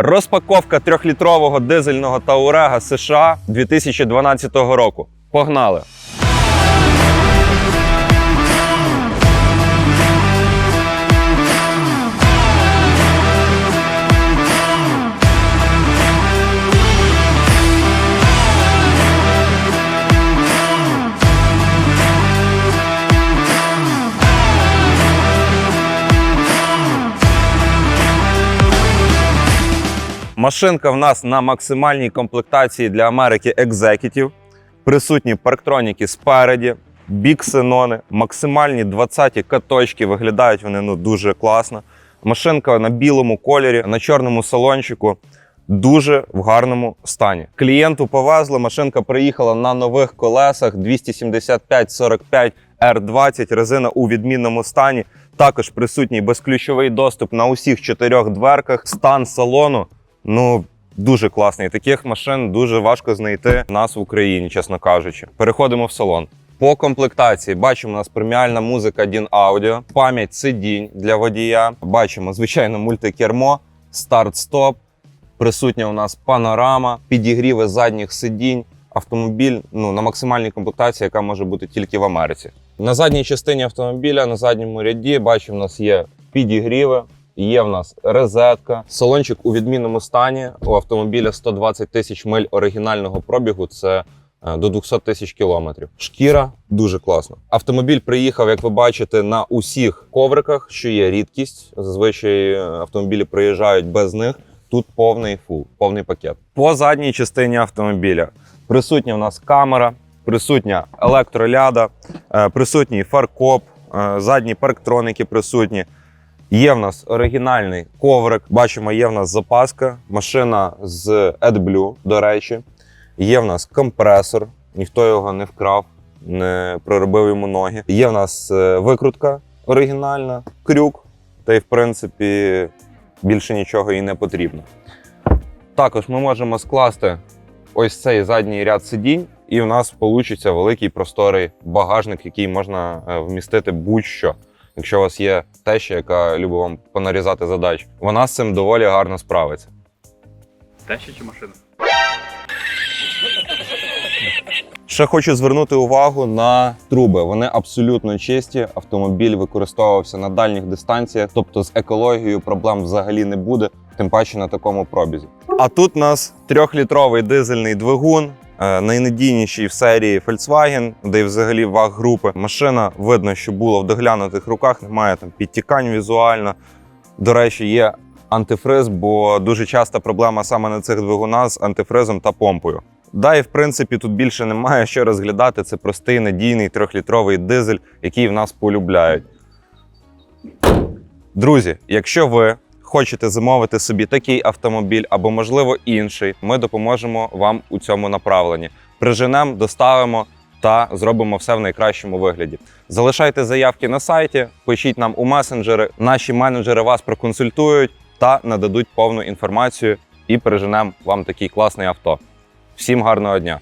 Розпаковка трьохлітрового дизельного Таурега США 2012 року. Погнали! Машинка в нас на максимальній комплектації для Америки Executive. Присутні парктроніки спереді, бік-синони, максимальні 20 каточки. Виглядають вони ну, дуже класно. Машинка на білому кольорі, на чорному салончику. Дуже в гарному стані. Клієнту повезли. Машинка приїхала на нових колесах 275-45 R20, резина у відмінному стані. Також присутній безключовий доступ на усіх чотирьох дверках. Стан салону ну дуже класний. Таких машин дуже важко знайти в нас в Україні, чесно кажучи. Переходимо в салон. По комплектації бачимо у нас преміальна музика DIN Audio, пам'ять сидінь для водія. Бачимо, звичайно, мультикермо, старт-стоп. Присутня у нас панорама, підігріви задніх сидінь. Автомобіль ну, на максимальній комплектації, яка може бути тільки в Америці. На задній частині автомобіля, на задньому ряді, бачимо, у нас є підігріви, є в нас розетка. Салончик у відмінному стані. У автомобіля 120 тисяч миль оригінального пробігу. Це е, до 200 тисяч кілометрів. Шкіра дуже класно. Автомобіль приїхав, як ви бачите, на усіх ковриках, що є рідкість. Зазвичай е, автомобілі приїжджають без них. Тут повний фул, повний пакет. По задній частині автомобіля присутня у нас камера, присутня електроляда, е, присутній фаркоп, задні парктроники присутні. Є в нас оригінальний коврик. Бачимо, є в нас запаска, машина з AdBlue, до речі. Є в нас компресор, ніхто його не вкрав, не проробив йому ноги. Є в нас е, викрутка оригінальна, крюк, та й в принципі більше нічого і не потрібно. Також ми можемо скласти ось цей задній ряд сидінь, і в нас вийде великий просторий багажник, який можна е, вмістити будь-що. Якщо у вас є теща, яка любить вам понарізати задач, вона з цим доволі гарно справиться. Теща чи машина? Ще хочу звернути увагу на труби. Вони абсолютно чисті. Автомобіль використовувався на дальніх дистанціях, тобто з екологією проблем взагалі не буде, тим паче на такому пробізі. А тут у нас трьохлітровий дизельний двигун. Е, Найнадійніший в серії Volkswagen, де й взагалі ваг групи. Машина видно, що була в доглянутих руках, немає там підтікань візуально. До речі, є антифриз, бо дуже часта проблема саме на цих двигунах з антифризом та помпою. Да, і в принципі тут більше немає що розглядати. Це простий надійний трьохлітровий дизель, який в нас полюбляють. Друзі, якщо ви хочете замовити собі такий автомобіль або, можливо, інший, ми допоможемо вам у цьому направленні. Приженемо, доставимо та зробимо все в найкращому вигляді. Залишайте заявки на сайті, пишіть нам у месенджери. Наші менеджери вас проконсультують та нададуть повну інформацію і переженемо вам такий класний авто. Всім гарного дня!